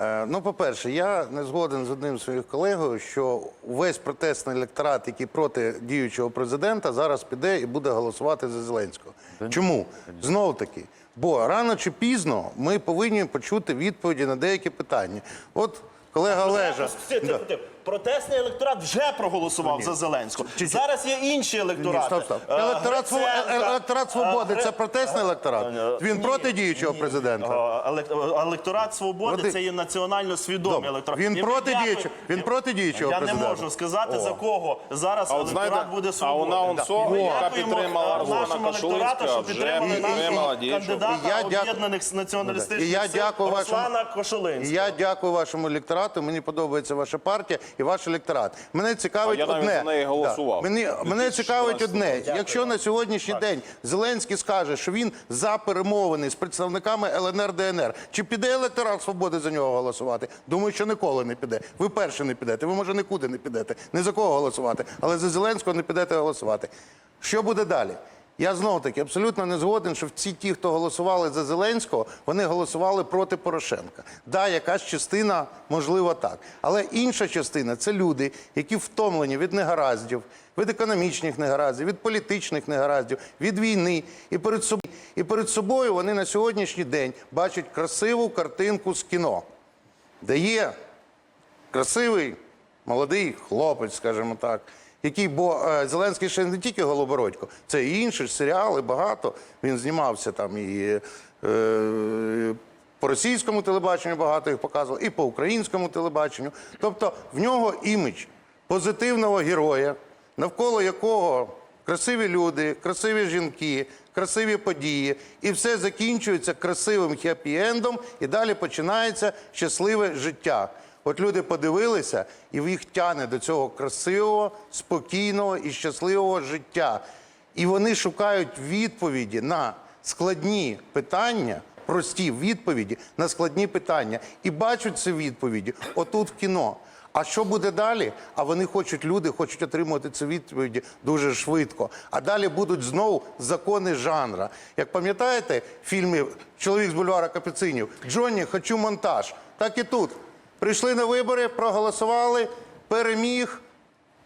Е, Ну, по-перше, я не згоден з одним своїм колегою, що увесь протестний електорат, який проти діючого президента, зараз піде і буде голосувати за Зеленського. Чому? Знову таки, бо рано чи пізно ми повинні почути відповіді на деякі питання. От колега Олежа. Тихо, тихо. Протестний електорат вже проголосував за Зеленського. Зараз є інші Ні, стоп, стоп. Е, Електорат, е- електорат свободи е, це протестний електорат. Він Ні, проти діючого ні. президента. Е, Електорат свободи це є національно свідомий електорат. Він проти діючого- він проти діючого Я президента. не можу сказати, за кого зараз А електорат знаєте, буде а свободи. вона УНСО, яка підтримала е, Руслана нашому електорату, що підтримали підтримала нашого кандидата об'єднаних націоналістичних я сил Руслана Кошулинського. я дякую вашому електорату. Мені подобається ваша партія і ваш електорат. Мене цікавить А я одне. за неї голосував. Да. Мені, мене цікавить одне. Якщо на сьогоднішній день Зеленський скаже, що він за перемовини з представниками ЛНР ДНР, чи піде електорат свободи за нього голосувати? Думаю, що ніколи не піде. Ви перші не підете. Ви може нікуди не підете. Не за кого голосувати, але за Зеленського не підете голосувати. Що буде далі? Я знову таки абсолютно не згоден, що всі ті, хто голосували за Зеленського, вони голосували проти Порошенка. Да, якась частина, можливо, так. Але інша частина це люди, які втомлені від негараздів, від економічних негараздів, від політичних негараздів, від війни. І перед собою, і перед собою вони на сьогоднішній день бачать красиву картинку з кіно, де є красивий молодий хлопець, скажімо так. Який, бо е, Зеленський ще не тільки Голобородько, це і інші серіали, багато. Він знімався там і е, по російському телебаченню багато їх показував, і по українському телебаченню. Тобто в нього імідж позитивного героя, навколо якого красиві люди, красиві жінки, красиві події, і все закінчується красивим хеппі-ендом, і далі починається щасливе життя. От люди подивилися, і їх тяне до цього красивого, спокійного і щасливого життя. І вони шукають відповіді на складні питання, прості відповіді на складні питання. І бачать ці відповіді отут в кіно. А що буде далі? А вони хочуть, люди хочуть отримувати ці відповіді дуже швидко. А далі будуть знову закони жанра. Як пам'ятаєте, в Чоловік з бульвара Капіцинів Джонні, хочу монтаж. Так і тут. Прийшли на вибори, проголосували, переміг.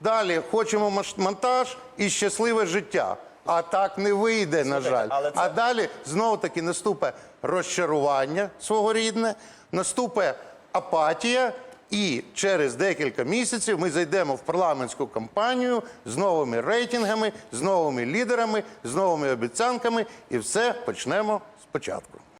Далі хочемо монтаж і щасливе життя. А так не вийде, на жаль. це- А далі знову таки наступить розчарування свого рідне, наступить апатія, і через декілька місяців ми зайдемо в парламентську кампанію з новими рейтингами, з новими лідерами, з новими обіцянками, і все почнемо спочатку.